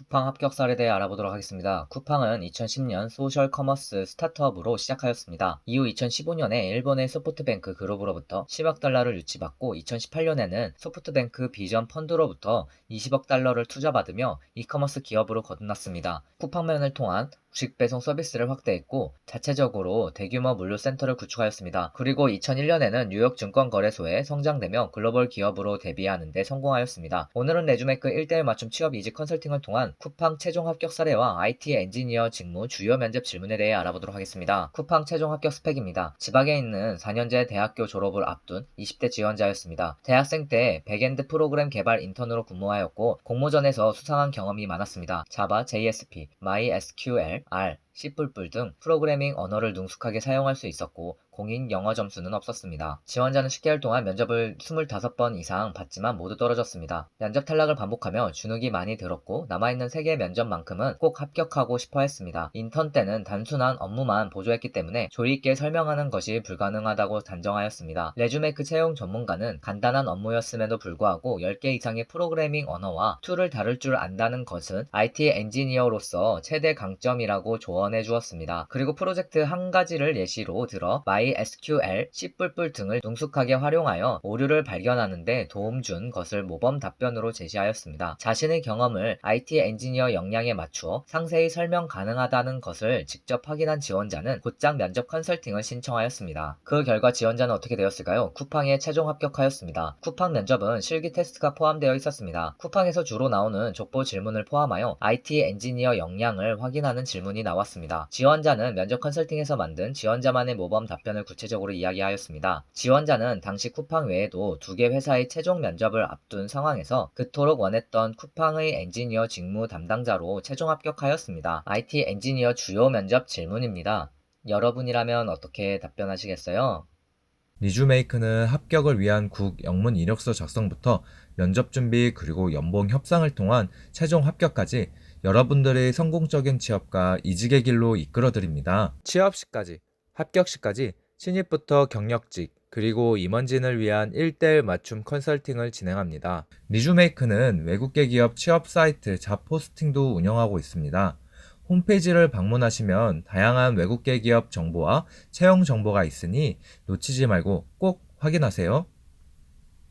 쿠팡 합격 사례에 대해 알아보도록 하겠습니다. 쿠팡은 2010년 소셜 커머스 스타트업으로 시작하였습니다. 이후 2015년에 일본의 소프트뱅크 그룹으로부터 10억 달러를 유치받고 2018년에는 소프트뱅크 비전 펀드로부터 20억 달러를 투자받으며 이커머스 기업으로 거듭났습니다. 쿠팡맨을 통한 주식 배송 서비스를 확대했고 자체적으로 대규모 물류 센터를 구축하였습니다. 그리고 2001년에는 뉴욕 증권거래소에 성장되며 글로벌 기업으로 데뷔하는 데 성공하였습니다. 오늘은 레주메이크 1대1 맞춤 취업 이직 컨설팅을 통한 쿠팡 최종 합격 사례와 IT 엔지니어 직무 주요 면접 질문에 대해 알아보도록 하겠습니다. 쿠팡 최종 합격 스펙입니다. 지방에 있는 4년제 대학교 졸업을 앞둔 20대 지원자였습니다. 대학생 때 백엔드 프로그램 개발 인턴으로 근무하였고 공모전에서 수상한 경험이 많았습니다. 자바, JSP, MySQL, I. C++ 등 프로그래밍 언어를 능숙하게 사용할 수 있었고 공인 영어 점수는 없었습니다. 지원자는 10개월 동안 면접을 25번 이상 봤지만 모두 떨어졌습니다. 면접 탈락을 반복하며 주눅이 많이 들었고 남아있는 3개의 면접만큼은 꼭 합격하고 싶어 했습니다. 인턴 때는 단순한 업무만 보조했기 때문에 조리 있게 설명하는 것이 불가능하다고 단정하였습니다. 레주메이크 채용 전문가는 간단한 업무였음에도 불구하고 10개 이상의 프로그래밍 언어와 툴을 다룰 줄 안다는 것은 IT 엔지니어로서 최대 강점이라고 조언 해 주었습니다. 그리고 프로젝트 한 가지를 예시로 들어 MySQL, C++ 등을 능숙하게 활용하여 오류를 발견하는데 도움 준 것을 모범 답변으로 제시하였습니다. 자신의 경험을 IT 엔지니어 역량에 맞추어 상세히 설명 가능하다는 것을 직접 확인한 지원자는 곧장 면접 컨설팅을 신청하였습니다. 그 결과 지원자는 어떻게 되었을까요? 쿠팡에 최종 합격하였습니다. 쿠팡 면접은 실기 테스트가 포함되어 있었습니다. 쿠팡에서 주로 나오는 족보 질문을 포함하여 IT 엔지니어 역량을 확인하는 질문이 나왔 습니다. 지원자는 면접 컨설팅에서 만든 지원자만의 모범 답변을 구체적으로 이야기하였습니다. 지원자는 당시 쿠팡 외에도 두 개 회사의 최종 면접을 앞둔 상황에서 그토록 원했던 쿠팡의 엔지니어 직무 담당자로 최종 합격하였습니다. IT 엔지니어 주요 면접 질문입니다. 여러분이라면 어떻게 답변하시겠어요? 리주메이크는 합격을 위한 국 영문 이력서 작성부터 면접 준비 그리고 연봉 협상을 통한 최종 합격까지 여러분들의 성공적인 취업과 이직의 길로 이끌어 드립니다. 취업 시까지, 합격 시까지 신입부터 경력직 그리고 임원진을 위한 1대1 맞춤 컨설팅을 진행합니다. 리주메이크는 외국계 기업 취업 사이트 잡포스팅도 운영하고 있습니다. 홈페이지를 방문하시면 다양한 외국계 기업 정보와 채용 정보가 있으니 놓치지 말고 꼭 확인하세요.